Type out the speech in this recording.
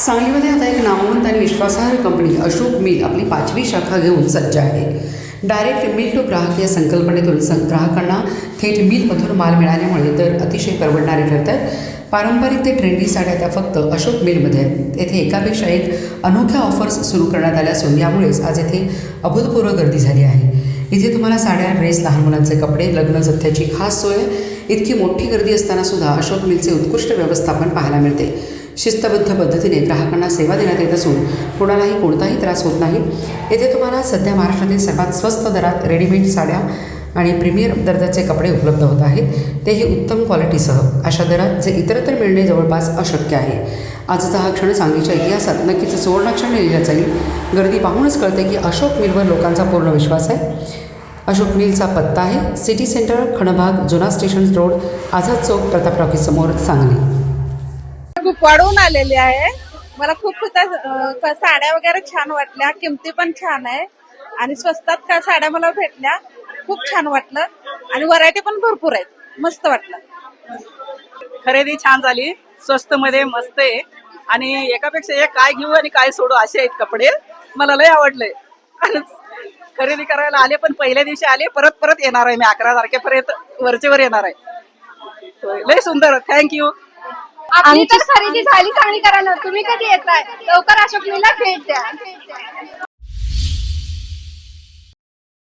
सांगलीमध्ये आता एक नामवंत आणि विश्वासार्ह कंपनी अशोक मिल आपली पाचवी शाखा घेऊन सज्ज आहे. डायरेक्ट मिल टू ग्राहक या संकल्पनेतून सं ग्राहकांना थेट मिलमधून माल मिळाल्यामुळे तर अतिशय परवडणारे ठरतात. आहेत पारंपरिक ते ट्रेंडी साड्या त्या फक्त अशोक मिलमध्ये आहेत. येथे एकापेक्षा एक अनोख्या ऑफर्स सुरू करण्यात आल्या असून यामुळेच आज येथे अभूतपूर्व गर्दी झाली आहे. इथे तुम्हाला साड्या ड्रेस लहान मुलांचे कपडे लग्न जथ्याची खास सोय इतकी मोठी गर्दी असताना सुद्धा अशोक मिलचे उत्कृष्ट व्यवस्थापन पाहायला मिळते. शिस्तबद्ध पद्धतीने ग्राहकांना सेवा देण्यात येत असून कोणालाही कोणताही त्रास होत नाही. येथे तुम्हाला सध्या महाराष्ट्रातील सर्वात स्वस्त दरात रेडीमेड साड्या आणि प्रीमियर दर्जाचे कपडे उपलब्ध होत आहेत. तेही उत्तम क्वालिटीसह अशा दरात जे इतरत्र मिळणे जवळपास अशक्य आहे. आजचा हा क्षण सांगलीच्या इतिहासात नक्कीच सुवर्णक्षण लिहिला जाईल. गर्दी पाहूनच कळते की अशोक मिलवर लोकांचा पूर्ण विश्वास आहे. अशोक मिलचा पत्ता आहे. सिटी सेंटर खणभाग जुना स्टेशन रोड आझाद चौक प्रताप समोर सांगली. खूप वाढवून आलेली आहे. मला खूप त्या साड्या वगैरे छान वाटल्या. किमती पण छान आहे. आणि स्वस्तात का साड्या मला भेटल्या. खूप छान वाटलं. आणि व्हरायटी पण भरपूर आहेत. मस्त वाटलं. खरेदी छान झाली. स्वस्त मध्ये मस्त आहे. आणि एकापेक्षा एक काय घेऊ आणि काय सोडू असे आहेत कपडे. मला लय आवडले. खरेदी करायला आले पण पहिल्या दिवशी आले. परत परत येणार आहे. मी अकरा तारखेपर्यंत वरचेवर येणार आहे. लय सुंदर. थँक्यू आपली तर खरेदी झाली चांगली करायला तुम्ही कधी येताय? लवकर अशोक भेट द्या.